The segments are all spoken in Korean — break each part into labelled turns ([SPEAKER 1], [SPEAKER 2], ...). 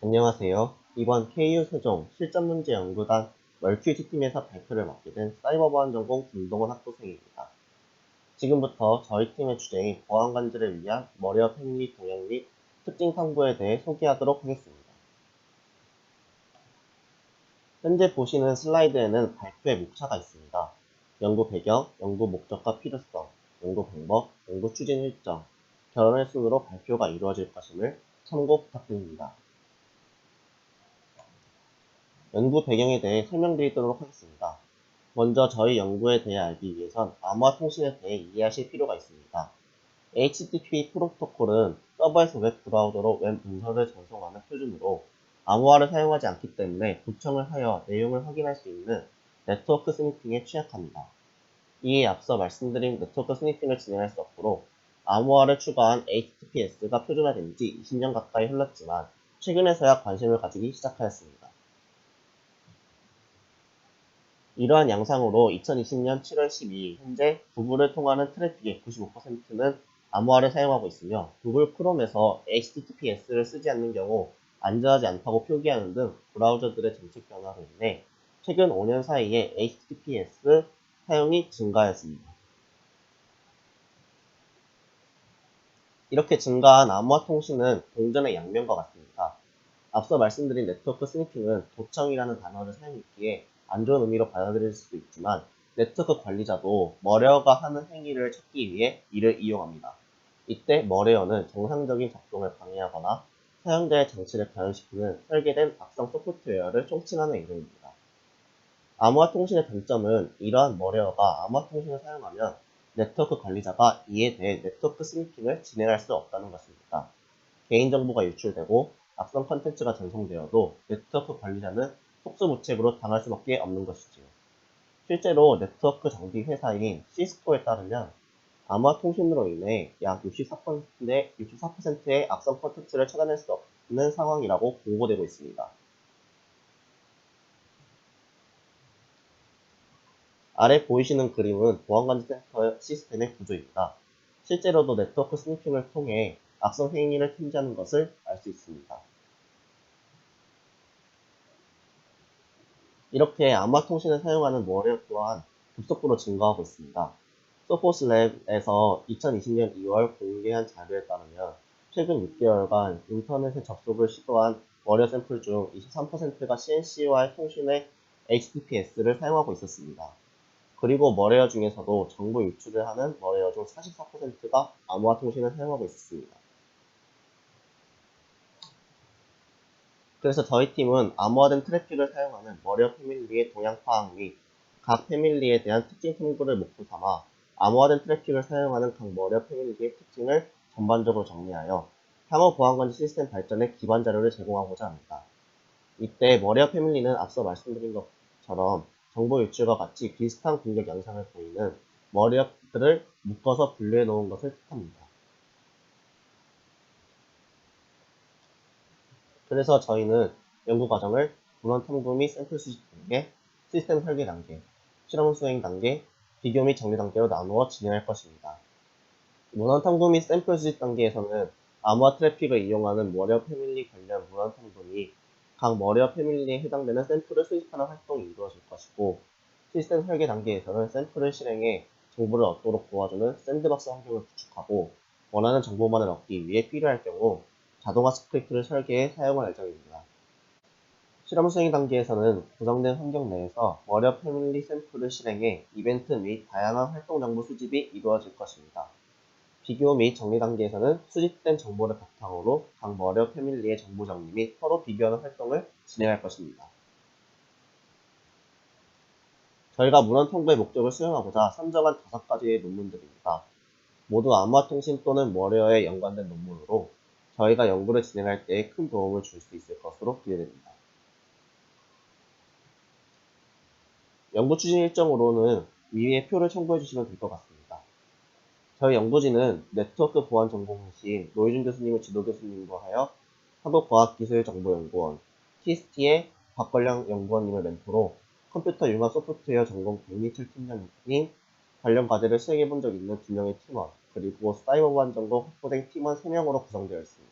[SPEAKER 1] 안녕하세요. 이번 KU 세종 실전문제 연구단 멀큐티 팀에서 발표를 맡게 된 사이버보안 전공 김동원 학부생입니다. 지금부터 저희 팀의 주제인 보안관제를 위한 머리업 행위 동향 및 특징 탐구에 대해 소개하도록 하겠습니다. 현재 보시는 슬라이드에는 발표의 목차가 있습니다. 연구 배경, 연구 목적과 필요성, 연구 방법, 연구 추진 일정, 결론의 순으로 발표가 이루어질 것임을 참고 부탁드립니다. 연구 배경에 대해 설명드리도록 하겠습니다. 먼저 저희 연구에 대해 알기 위해선 암호화 통신에 대해 이해하실 필요가 있습니다. HTTP 프로토콜은 서버에서 웹 브라우저로 웹 문서를 전송하는 표준으로 암호화를 사용하지 않기 때문에 도청을 하여 내용을 확인할 수 있는 네트워크 스니핑에 취약합니다. 이에 앞서 말씀드린 네트워크 스니핑을 진행할 수 없으로 암호화를 추가한 HTTPS가 표준화된 지 20년 가까이 흘렀지만 최근에서야 관심을 가지기 시작하였습니다. 이러한 양상으로 2020년 7월 12일 현재 구글을 통하는 트래픽의 95%는 암호화를 사용하고 있으며 구글 크롬에서 HTTPS를 쓰지 않는 경우 안전하지 않다고 표기하는 등 브라우저들의 정책 변화로 인해 최근 5년 사이에 HTTPS 사용이 증가하였습니다. 이렇게 증가한 암호화 통신은 동전의 양면과 같습니다. 앞서 말씀드린 네트워크 스니핑은 도청이라는 단어를 사용했기에 안 좋은 의미로 받아들일 수도 있지만 네트워크 관리자도 머레어가 하는 행위를 찾기 위해 이를 이용합니다. 이때 머레어는 정상적인 작동을 방해하거나 사용자의 장치를 변형시키는 설계된 악성 소프트웨어를 총칭하는 이름입니다. 암호화 통신의 단점은 이러한 머레어가 암호화 통신을 사용하면 네트워크 관리자가 이에 대해 네트워크 스니핑을 진행할 수 없다는 것입니다. 개인정보가 유출되고 악성 컨텐츠가 전송되어도 네트워크 관리자는 속수무책으로 당할 수밖에 없는 것이지요. 실제로 네트워크 장비 회사인 시스코에 따르면 암호화 통신으로 인해 약 64%의, 64%의 악성 컨텐츠를 찾아낼 수 없는 상황이라고 보고되고 있습니다. 아래 보이시는 그림은 보안관리 센터 시스템의 구조입니다. 실제로도 네트워크 스니핑을 통해 악성 행위를 탐지하는 것을 알 수 있습니다. 이렇게 암호화 통신을 사용하는 머레어 또한 급속도로 증가하고 있습니다. 소포스랩에서 2020년 2월 공개한 자료에 따르면 최근 6개월간 인터넷에 접속을 시도한 머레어 샘플 중 23%가 CNC와의 통신에 HTTPS를 사용하고 있었습니다. 그리고 머레어 중에서도 정보 유출을 하는 머레어 중 44%가 암호화 통신을 사용하고 있었습니다. 그래서 저희 팀은 암호화된 트래픽을 사용하는 머리어 패밀리의 동향 파악 및 각 패밀리에 대한 특징 탐구를 목표 삼아 암호화된 트래픽을 사용하는 각 머리어 패밀리의 특징을 전반적으로 정리하여 향후 보안관리 시스템 발전에 기반 자료를 제공하고자 합니다. 이때 머리어 패밀리는 앞서 말씀드린 것처럼 정보 유출과 같이 비슷한 공격 양상을 보이는 머리업들을 묶어서 분류해 놓은 것을 뜻합니다. 그래서 저희는 연구 과정을 문헌 탐구 및 샘플 수집 단계, 시스템 설계 단계, 실험 수행 단계, 비교 및 정리 단계로 나누어 진행할 것입니다. 문헌 탐구 및 샘플 수집 단계에서는 암호화 트래픽을 이용하는 머리어 패밀리 관련 문헌 탐구 및각 머리어 패밀리에 해당되는 샘플을 수집하는 활동이 이루어질 것이고 시스템 설계 단계에서는 샘플을 실행해 정보를 얻도록 도와주는 샌드박스 환경을 구축하고 원하는 정보만을 얻기 위해 필요할 경우 자동화 스크립트를 설계해 사용할 예정입니다. 실험 수행 단계에서는 구성된 환경 내에서 워려 패밀리 샘플을 실행해 이벤트 및 다양한 활동 정보 수집이 이루어질 것입니다. 비교 및 정리 단계에서는 수집된 정보를 바탕으로 각 머려 패밀리의 정보 정리 및 서로 비교하는 활동을 진행할 것입니다. 저희가 문헌 통보의 목적을 수행하고자 선정한 다섯 가지의 논문들입니다. 모두 암호화통신 또는 머레어에 연관된 논문으로 저희가 연구를 진행할 때 큰 도움을 줄 수 있을 것으로 기대됩니다. 연구 추진 일정으로는 위에 표를 참고해 주시면 될 것 같습니다. 저희 연구진은 네트워크 보안 전공이신 노희준 교수님을 지도 교수님으로 하여 한국과학기술정보연구원 TST의 박걸량 연구원님을 멘토로 컴퓨터 융합 소프트웨어 전공 백미철 팀장님 관련 과제를 수행해 본 적 있는 두 명의 팀원 그리고 사이버 보안 전공 확보된 팀원 3명으로 구성되어 있습니다.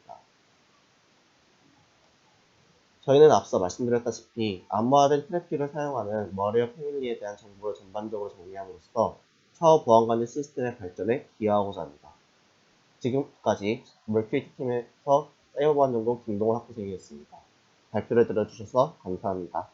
[SPEAKER 1] 저희는 앞서 말씀드렸다시피 암호화된 트래픽을 사용하는 머리어 패밀리에 대한 정보를 전반적으로 정리함으로써 차후 보안 관리 시스템의 발전에 기여하고자 합니다. 지금까지 멀큐리티 팀에서 사이버 보안 전공 김동원 학부생이었습니다. 발표를 들어주셔서 감사합니다.